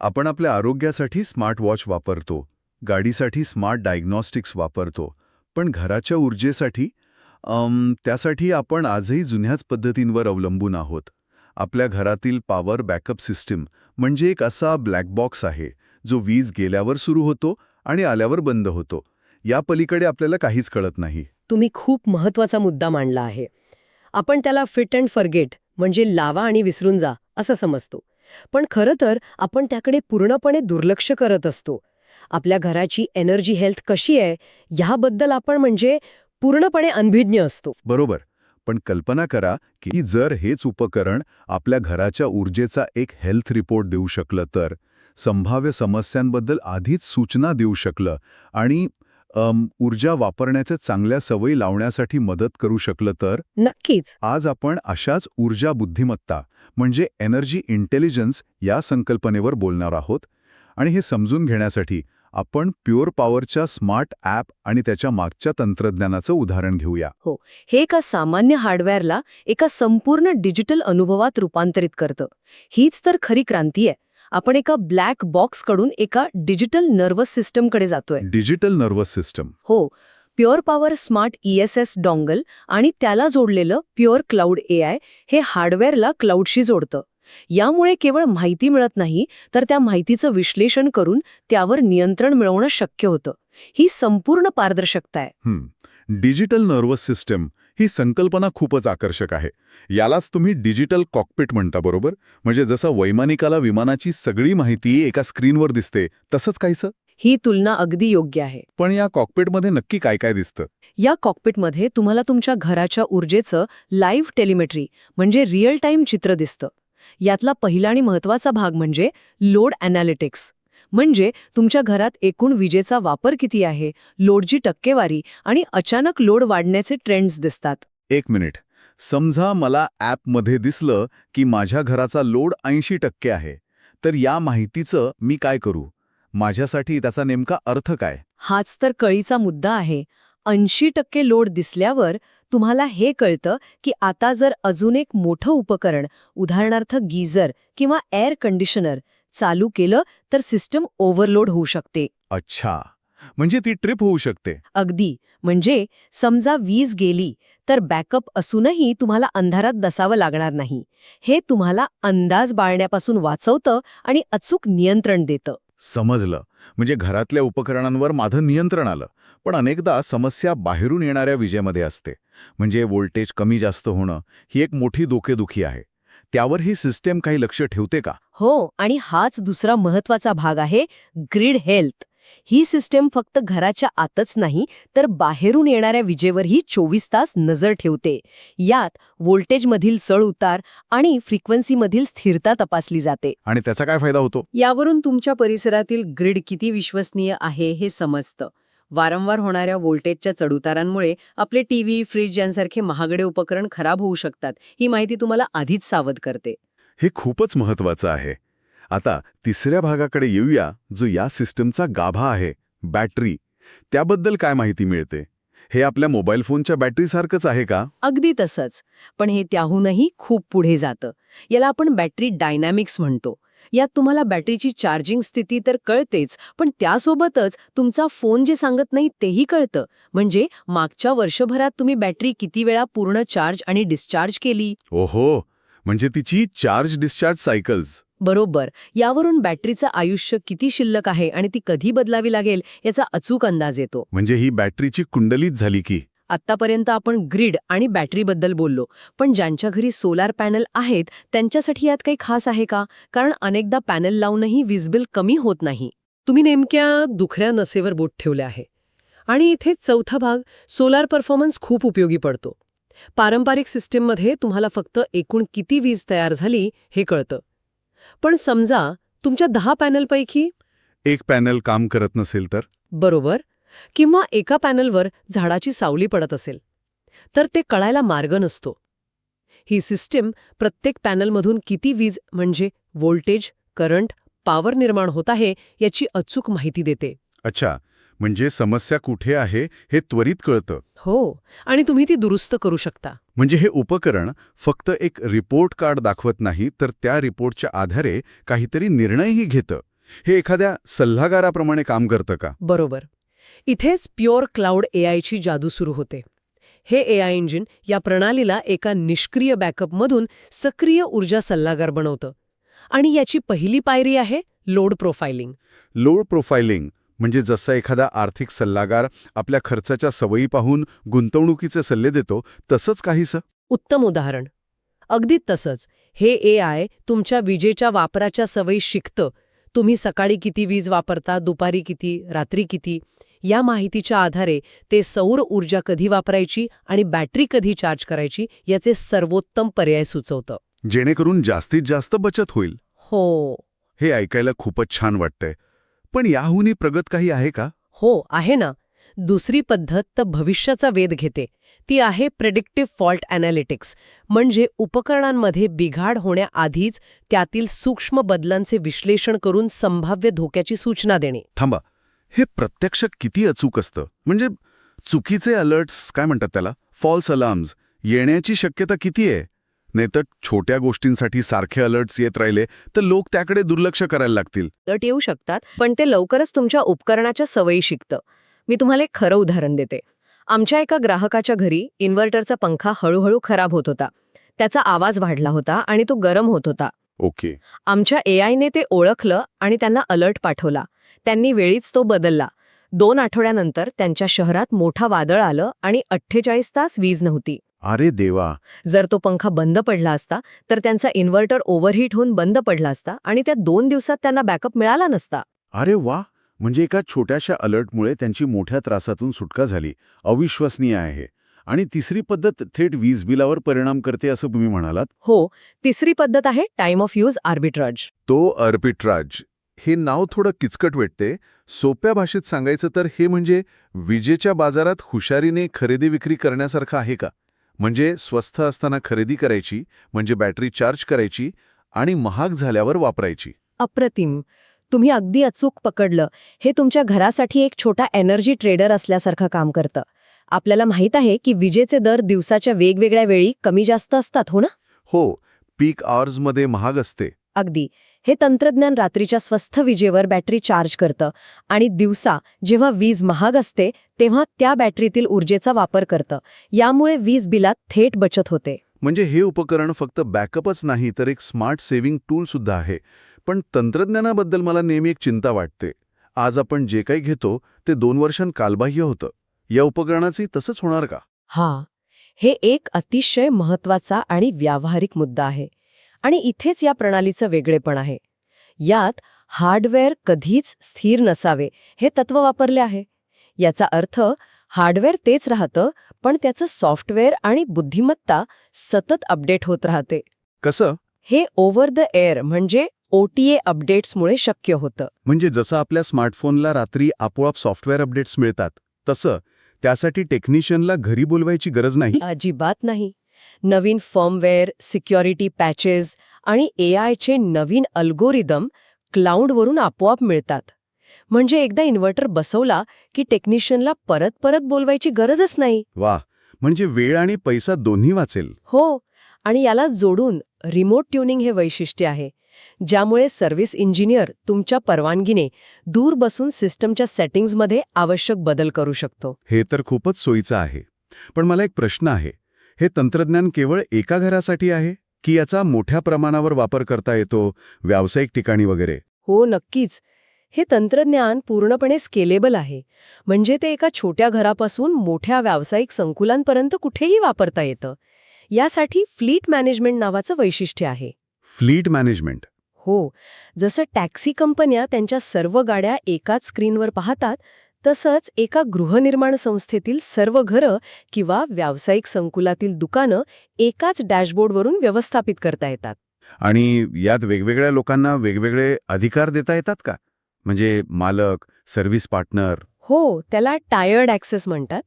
आपण आपल्या आरोग्यासाठी स्मार्ट वॉच वापरतो गाडीसाठी स्मार्ट डायग्नॉस्टिक्स वापरतो पण घराच्या ऊर्जेसाठी त्यासाठी आपण आजही जुन्याच पद्धतींवर अवलंबून आहोत. आपल्या घरातील पॉवर बॅकअप सिस्टीम म्हणजे एक असा ब्लॅक बॉक्स आहे जो वीज गेल्यावर सुरू होतो आणि आल्यावर बंद होतो. या पलीकडे आपल्याला काहीच कळत नाही. तुम्ही खूप महत्त्वाचा मुद्दा मांडला आहे. आपण त्याला फिट अँड फॉरगेट म्हणजे लावा आणि विसरून जा असं समजतो. पण खरं तर आपण त्याकडे पूर्णपणे दुर्लक्ष करत असतो. आपल्या घराची एनर्जी हेल्थ कशी आहे ह्याबद्दल आपण म्हणजे पूर्णपणे अनभिज्ञ असतो. बरोबर. पण कल्पना करा की जर हेच उपकरण आपल्या घराच्या ऊर्जेचा एक हेल्थ रिपोर्ट देऊ शकलं तर संभाव्य समस्यांबद्दल आधीच सूचना देऊ शकलं आणि ऊर्जा वापरण्याच्या चांगल्या सवयी लावण्यासाठी मदत करू शकलं तर? नक्कीच. आज आपण अशाच ऊर्जा बुद्धिमत्ता म्हणजे एनर्जी इंटेलिजन्स या संकल्पनेवर बोलणार आहोत. आणि हे समजून घेण्यासाठी आपण प्युअर पॉवरच्या स्मार्ट ॲप आणि त्याच्या मागच्या तंत्रज्ञानाचं उदाहरण घेऊया. हे एका सामान्य हार्डवेअरला एका संपूर्ण डिजिटल अनुभवात रूपांतरित करतं. हीच तर खरी क्रांती आहे. आपण एका ब्लॅक बॉक्सकडून एका डिजिटल नर्वस सिस्टमकडे जातोय. डिजिटल नर्वस सिस्टम हो pure power smart ESS dongle आणि त्याला जोडलेलं प्युअर क्लाउड एआय हे हार्डवेअरला क्लाउडशी जोडतं. यामुळे केवळ माहिती मिळत नाही तर त्या माहितीचं विश्लेषण करून त्यावर नियंत्रण मिळवणं शक्य होतं. ही संपूर्ण पारदर्शकता आहे. डिजिटल नर्वस सिस्टम ही संकल्पना खूपच आकर्षक आहे. यालाच तुम्ही डिजिटल कॉकपिट म्हणता बरोबर? म्हणजे जसं वैमानिकाला विमानाची सगळी माहिती एका स्क्रीनवर दिसते तसंच काहीसं ही तुलना अगदी योग्य आहे. पण या कॉकपिटमध्ये नक्की काय काय दिसतं? या कॉकपिटमध्ये तुम्हाला तुमच्या घराच्या ऊर्जेचं लाईव्ह टेलिमेट्री म्हणजे रिअल टाईम चित्र दिसतं. यातला पहिला आणि महत्त्वाचा भाग म्हणजे लोड ॲनालिटिक्स म्हणजे तुमच्या घरात एकूण विजेचा वापर किती आहे? लोडची टक्केवारी आणि अचानक लोड वाढण्याचे ट्रेंड्स दिसतात. एक मिनिट. समजा मला ॲपमध्ये दिसलं की माझ्या घराचा लोड ऐंशी टक्के आहे. तर या माहितीचं मी काय करू? माझ्यासाठी त्याचा नेमका अर्थ काय? हाच तर कळीचा मुद्दा आहे. ऐंशी टक्के लोड दिसल्यावर तुम्हाला हे कळतं की आता जर अजून एक मोठं उपकरण उदाहरणार्थ गीझर किंवा एअर कंडिशनर चालू केलं तर सिस्टम ओव्हरलोड होऊ शकते. अच्छा. म्हणजे ती ट्रिप होऊ शकते. अगदी. म्हणजे समजा वीज गेली तर बॅकअप असूनही तुम्हाला अंधारात बसावं लागणार नाही. हे तुम्हाला अंदाज बाळण्यापासून वाचवतं आणि अचूक नियंत्रण देतं. समजलं. म्हणजे घरातल्या उपकरणांवर माझं नियंत्रण आलं. पण अनेकदा समस्या बाहेरून येणाऱ्या विजेमध्ये असते. म्हणजे व्होल्टेज कमी जास्त होणं ही एक मोठी डोकेदुखी आहे. त्यावर ही सिस्टेम काही लक्ष ठेवते का? हो आणि हाच दुसरा महत्त्वाचा भाग आहे ग्रीड हेल्थ. ही सिस्टेम फक्त घराच्या आतच नाही तर बाहेरून येणाऱ्या विजेवरही चोवीस तास नजर ठेवते. यात व्होल्टेजमधील चढ उतार आणि फ्रिक्वेन्सीमधील स्थिरता तपासली जाते. आणि त्याचा काय फायदा होतो? यावरून तुमच्या परिसरातील ग्रीड किती विश्वसनीय आहे हे समजतं. वारंवार होणाऱ्या व्होल्टेजच्या चढउतारांमुळे आपले टीव्ही फ्रीज यांसारखे महागडे उपकरण खराब होऊ शकतात ही माहिती तुम्हाला आधीच सावध करते. हे खूपच महत्वाचं आहे. आता तिसऱ्या भागाकडे येऊया जो या सिस्टमचा गाभा आहे बॅटरी. त्याबद्दल काय माहिती मिळते? हे आपल्या मोबाईल फोनच्या बॅटरीसारखंच आहे का? अगदी तसंच. पण हे त्याहूनही खूप पुढे जातं. याला आपण बॅटरी डायनॅमिक्स म्हणतो. यात तुम्हाला बॅटरीची चार्जिंग स्थिती तर कळतेच पण त्यासोबतच तुमचा फोन जे सांगत नाही तेही कळतं. म्हणजे मागच्या वर्षभरात तुम्ही बॅटरी किती वेळा पूर्ण चार्ज आणि डिस्चार्ज केली? ओहो! म्हणजे तिची चार्ज डिस्चार्ज सायकल्स बरोबर. यावरून बॅटरीचं आयुष्य किती शिल्लक आहे आणि ती कधी बदलावी लागेल याचा अचूक अंदाज येतो. म्हणजे ही बॅटरीची कुंडलीच झाली की. आत्तापर्यंत आपण ग्रीड आणि बॅटरीबद्दल बोललो पण ज्यांच्या घरी सोलार पॅनल आहेत त्यांच्यासाठी यात काही खास आहे का? कारण अनेकदा पॅनल लावूनही वीजबिल कमी होत नाही. तुम्ही नेमक्या दुखऱ्या नसेवर बोट ठेवले आहे. आणि इथे चौथा भाग सोलार परफॉर्मन्स खूप उपयोगी पडतो. पारंपरिक सिस्टीममध्ये तुम्हाला फक्त एकूण किती वीज तयार झाली हे कळतं. पण समजा तुमच्या दहा पॅनलपैकी एक पॅनल काम करत नसेल तर? बरोबर. किंवा एका पॅनलवर झाडाची सावली पडत असेल तर ते कळायला मार्ग नसतो. ही सिस्टीम प्रत्येक पॅनलमधून किती वीज म्हणजे व्होल्टेज करंट पॉवर निर्माण होत आहे याची अचूक माहिती देते. अच्छा. म्हणजे समस्या कुठे आहे हे त्वरित कळतं. हो आणि तुम्ही ती दुरुस्त करू शकता. म्हणजे हे उपकरण फक्त एक रिपोर्ट कार्ड दाखवत नाही तर त्या रिपोर्टच्या आधारे काहीतरी निर्णयही घेतं. हे एखाद्या सल्लागाराप्रमाणे काम करतं का? बरोबर. इथेच प्युअर क्लाउड एआयची जादू सुरू होते. हे एआय इंजिन या प्रणालीला एका निष्क्रिय बॅकअपमधून सक्रिय ऊर्जा सल्लागार बनवतं. आणि याची पहिली पायरी आहे लोड प्रोफाइलिंग. Load profiling. म्हणजे जसा एखादा आर्थिक सल्लागार आपल्या खर्चाच्या सवयी पाहून गुंतवणुकीचे सल्ले देतो तसंच काहीसं? उत्तम उदाहरण. अगदी तसंच. हे ए आय तुमच्या विजेच्या वापराच्या सवयी शिकतं. तुम्ही सकाळी किती वीज वापरता दुपारी किती रात्री किती? या माहितीच्या आधारे ते सौर ऊर्जा कधी वापरायची आणि बॅटरी कधी चार्ज करायची याचे सर्वोत्तम पर्याय सुचवतं. जेणेकरून जास्तीत जास्त बचत होईल. हो. हे ऐकायला खूपच छान वाटतंय. पण याहूनही प्रगत काही आहे का? हो आहे ना. दुसरी पद्धत तर भविष्याचा वेध घेते. ती आहे प्रेडिक्टिव्ह फॉल्ट ॲनालिटिक्स म्हणजे उपकरणांमध्ये बिघाड होण्याआधीच त्यातील सूक्ष्म बदलांचे विश्लेषण करून संभाव्य धोक्याची सूचना देणे. थांबा. हे प्रत्यक्ष किती अचूक असतं? म्हणजे चुकीचे अलर्ट्स काय म्हणतात त्याला? फॉल्स अलार्म्स येण्याची शक्यता किती आहे? नाहीतर छोट्या गोष्टींसाठी सारखे अलर्ट्स येत राहिले तर लोक त्याकडे दुर्लक्ष करायला लागतील. अलर्ट येऊ शकतात पण ते लवकरच तुमच्या उपकरणाच्या सवयी शिकतं. मी तुम्हाला एक खरं उदाहरण देते. आमच्या एका ग्राहकाच्या घरी इन्व्हर्टरचा पंखा हळूहळू खराब होत होता. त्याचा आवाज वाढला होता आणि तो गरम होत होता. ओके. आमच्या एआयने ते ओळखलं आणि त्यांना अलर्ट पाठवला. त्यांनी वेळीच तो बदलला. दोन आठवड्यानंतर त्यांच्या शहरात मोठा वादळ आलं आणि अठ्ठेचाळीस तास वीज नव्हती. अरे देवा. जर तो पंखा बंद पडला असता तर त्यांचा इन्व्हर्टर ओव्हरहीट होऊन बंद पडला असता आणि त्या दोन दिवसात त्यांना बॅकअप मिळाला नसता. अरे वा. म्हणजे एका छोट्याशा अलर्टमुळे त्यांची मोठ्या त्रासातून सुटका झाली. अविश्वसनीय आहे. आणि तिसरी पद्धत थेट वीज बिलावर परिणाम करते असं तुम्ही म्हणालात? हो. तिसरी पद्धत आहे टाइम ऑफ यूज आर्बिट्राज. तो अर्बिट्राज हे नाव थोडं किचकट वाटते. सोप्या भाषेत सांगायचं तर हे म्हणजे विजेच्या बाजारात हुशारीने खरेदी विक्री करण्यासारखं आहे का? म्हणजे स्वस्त असताना खरेदी करायची म्हणजे बॅटरी चार्ज करायची आणि महाग झाल्यावर वापरायची. अप्रतिम. तुम्ही अगदी अचूक पकडलं. हे तुमच्या घरासाठी एक छोटा एनर्जी ट्रेडर असल्यासारखं काम करतं. आपल्याला माहीत आहे की विजेचे दर दिवसाच्या वेगवेगळ्या वेळी कमी जास्त असतात हो ना? हो पीक आवर्समध्ये महाग असते. अगदी. हे तंत्रज्ञान रात्रीच्या स्वस्थ विजेवर बॅटरी चार्ज करतं आणि दिवसा जेव्हा वीज महाग असते तेव्हा त्या बॅटरीतील ऊर्जेचा वापर करतं. यामुळे वीज बिलात थेट बचत होते. म्हणजे हे उपकरण फक्त बॅकअपच नाही तर एक स्मार्ट सेव्हिंग टूल सुद्धा आहे. पण तंत्रज्ञानाबद्दल मला नेहमी एक चिंता वाटते. आज आपण जे काही घेतो ते दोन वर्षां कालबाह्य होतं. या उपकरणाचे तसंच होणार का? हा. हे एक अतिशय महत्त्वाचा आणि व्यावहारिक मुद्दा आहे. आणि इथेच या प्रणालीचं वेगळेपण आहे. यात हार्डवेअर कधीच स्थिर नसावे हे तत्व वापरले आहे. याचा अर्थ हार्डवेअर तेच राहतं पण त्याचं सॉफ्टवेअर आणि बुद्धिमत्ता सतत अपडेट होत राहते. कसं? हे ओव्हर द एअर म्हणजे ओटीए अपडेट्समुळे शक्य होतं. म्हणजे जसं आपल्या स्मार्टफोनला रात्री आपोआप सॉफ्टवेअर अपडेट्स मिळतात तसं त्यासाठी टेक्निशियनला घरी बोलवायची गरज नाही? अजिबात नाही. नवीन फर्मवेअर सिक्युरिटी पॅचेस आणि एआयचे नवीन अल्गोरिदम क्लाउडवरून आपोआप मिळतात. म्हणजे एकदा इन्व्हर्टर बसवला की टेक्निशियनला परत परत बोलवायची गरजच नाही. वा म्हणजे वेळ आणि पैसा दोन्ही वाचेल. हो आणि याला जोडून रिमोट ट्युनिंग हे वैशिष्ट्य आहे ज्यामुळे सर्व्हिस इंजिनियर तुमच्या परवानगीने दूर बसून सिस्टमच्या सेटिंग्जमध्ये आवश्यक बदल करू शकतो. हे तर खूपच सोयीचं आहे. पण मला एक प्रश्न आहे. हे तंत्रज्ञान केवळ एका घरासाठी आहे की याचा मोठ्या प्रमाणावर वापर करता येतो व्यावसायिक ठिकाणी वगैरे? हो नक्कीच. हे तंत्रज्ञान पूर्णपणे स्केलेबल आहे. म्हणजे ते एका छोट्या घरापासून मोठ्या व्यावसायिक संकुलांपर्यंत कुठेही वापरता येतं. यासाठी फ्लीट मॅनेजमेंट नावाचं वैशिष्ट्य आहे. Fleet management? हो. जसं टॅक्सी कंपन्या त्यांच्या सर्व गाड्या एकाच स्क्रीनवर पाहतात तसंच एका गृहनिर्माण संस्थेतील सर्व घरं किंवा व्यावसायिक संकुलातील दुकानं एकाच डॅशबोर्डवरून व्यवस्थापित करता येतात. आणि यात वेगवेगळ्या लोकांना वेगवेगळे अधिकार देता येतात का? म्हणजे मालक सर्व्हिस पार्टनर? हो त्याला टायर्ड ॲक्सेस म्हणतात.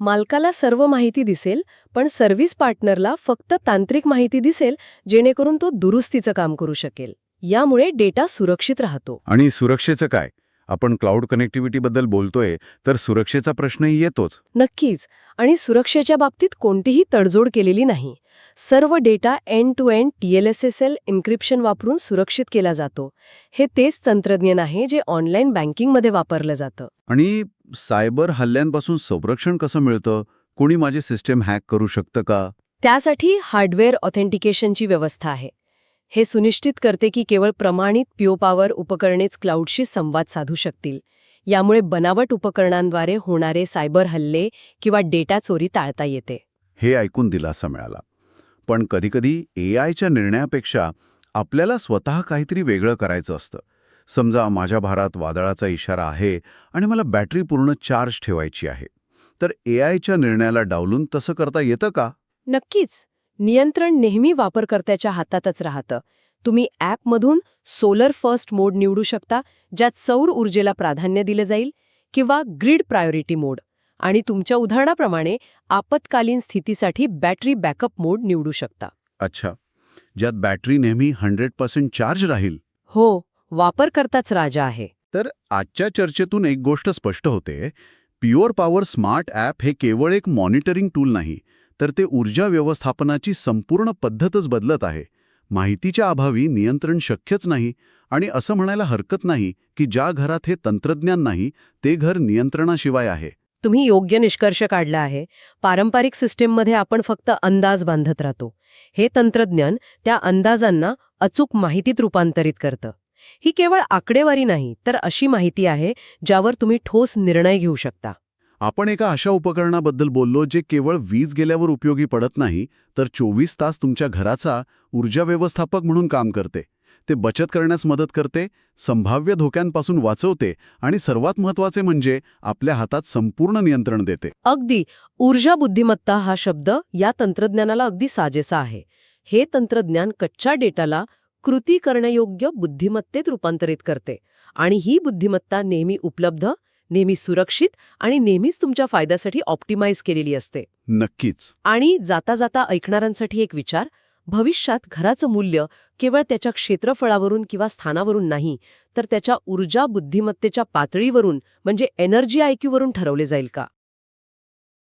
मालकाला सर्व माहिती दिसेल पण सर्व्हिस पार्टनरला फक्त तांत्रिक माहिती दिसेल जेणेकरून तो दुरुस्तीचं काम करू शकेल. यामुळे डेटा सुरक्षित राहतो. आणि सुरक्षेचं काय? आपण क्लाउड कनेक्टिव्हिटीबद्दल बोलतोय तर सुरक्षेचा प्रश्नही येतोच. नक्कीच. आणि सुरक्षेच्या बाबतीत कोणतीही तडजोड केलेली नाही. सर्व data end to end TLS SSL encryption वापरून सुरक्षित केला जातो. हे तेच तंत्रज्ञान आहे जे ऑनलाईन बँकिंगमध्ये वापरलं जातं. आणि सायबर हल्ल्यांपासून संरक्षण कसं मिळतं? कोणी माझी सिस्टीम हॅक करू शकतं का? त्यासाठी हार्डवेअर ऑथेंटिकेशनची व्यवस्था आहे. हे सुनिश्चित करते की केवळ प्रमाणित प्यो पॉवर उपकरणेच क्लाउडशी संवाद साधू शकतील. यामुळे बनावट उपकरणांद्वारे होणारे सायबर हल्ले किंवा डेटा चोरी टाळता येते. हे ऐकून दिलासा मिळाला. पण कधीकधी ए आयच्या निर्णयापेक्षा आपल्याला स्वतः काहीतरी वेगळं करायचं असतं. समजा माझ्या भारात वादळाचा इशारा आहे आणि मला बॅटरी पूर्ण चार्ज ठेवायची आहे. तर ए आयच्या निर्णयाला डावलून तसं करता येतं का? नक्कीच. नियंत्रण नेहमी वापरकर्त्याच्या हातातच राहतं. तुम्ही ॲपमधून सोलर फर्स्ट मोड निवडू शकता ज्यात सौर ऊर्जेला प्राधान्य दिलं जाईल किंवा ग्रीड प्रायोरिटी मोड. आणि तुमच्या उदाहरणाप्रमाणे आपत्कालीन स्थितीसाठी बॅटरी बॅकअप मोड निवडू शकता. अच्छा. ज्यात बॅटरी नेहमी हंड्रेड पर्सेंट चार्ज राहील. हो वापरकर्ताच राजा आहे. तर आजच्या चर्चेतून एक गोष्ट स्पष्ट होते. प्युअर पॉवर स्मार्ट ॲप हे केवळ एक मॉनिटरिंग टूल नाही तर ते ऊर्जा व्यवस्थापनाची संपूर्ण पद्धतच बदलत आहे. माहितीच्या अभावी नियंत्रण शक्यच नाही आणि असं म्हणायला हरकत नाही की ज्या घरात हे तंत्रज्ञान नाही ते घर नियंत्रणाशिवाय आहे. तुम्ही योग्य निष्कर्ष काढला आहे. पारंपरिक सिस्टीममध्ये आपण फक्त अंदाज बांधत राहतो. हे तंत्रज्ञान त्या अंदाजांना अचूक माहितीत रूपांतरित करतं. ही केवळ आकडेवारी नाही तर अशी माहिती आहे ज्यावर तुम्ही ठोस निर्णय घेऊ शकता. आपण एका अशा उपकरणाबद्दल बोललो जे केवळ वीज गेल्यावर उपयोगी पडत नाही तर चोवीस तास तुमच्या घराचा ऊर्जा व्यवस्थापक म्हणून काम करते. ते बचत करण्यास मदत करते संभाव्य धोक्यांपासून वाचवते आणि सर्वात महत्त्वाचे म्हणजे आपल्या हातात संपूर्ण नियंत्रण देते. अगदी ऊर्जा बुद्धिमत्ता हा शब्द या तंत्रज्ञानाला अगदी साजेसा आहे. हे तंत्रज्ञान कच्च्या डेटाला कृती करण्यायोग्य बुद्धिमत्तेत रूपांतरित करते आणि ही बुद्धिमत्ता नेहमी उपलब्ध नेहमी सुरक्षित आणि नेहमीच तुमच्या फायद्यासाठी ऑप्टिमाइज केलेली असते. नक्कीच. आणि जाता जाता ऐकणाऱ्यांसाठी एक विचार भविष्यात घराचं मूल्य केवळ त्याच्या क्षेत्रफळावरून किंवा स्थानावरून नाही तर त्याच्या ऊर्जा बुद्धिमत्तेच्या पातळीवरून म्हणजे एनर्जी आयक्यूवरून ठरवले जाईल का?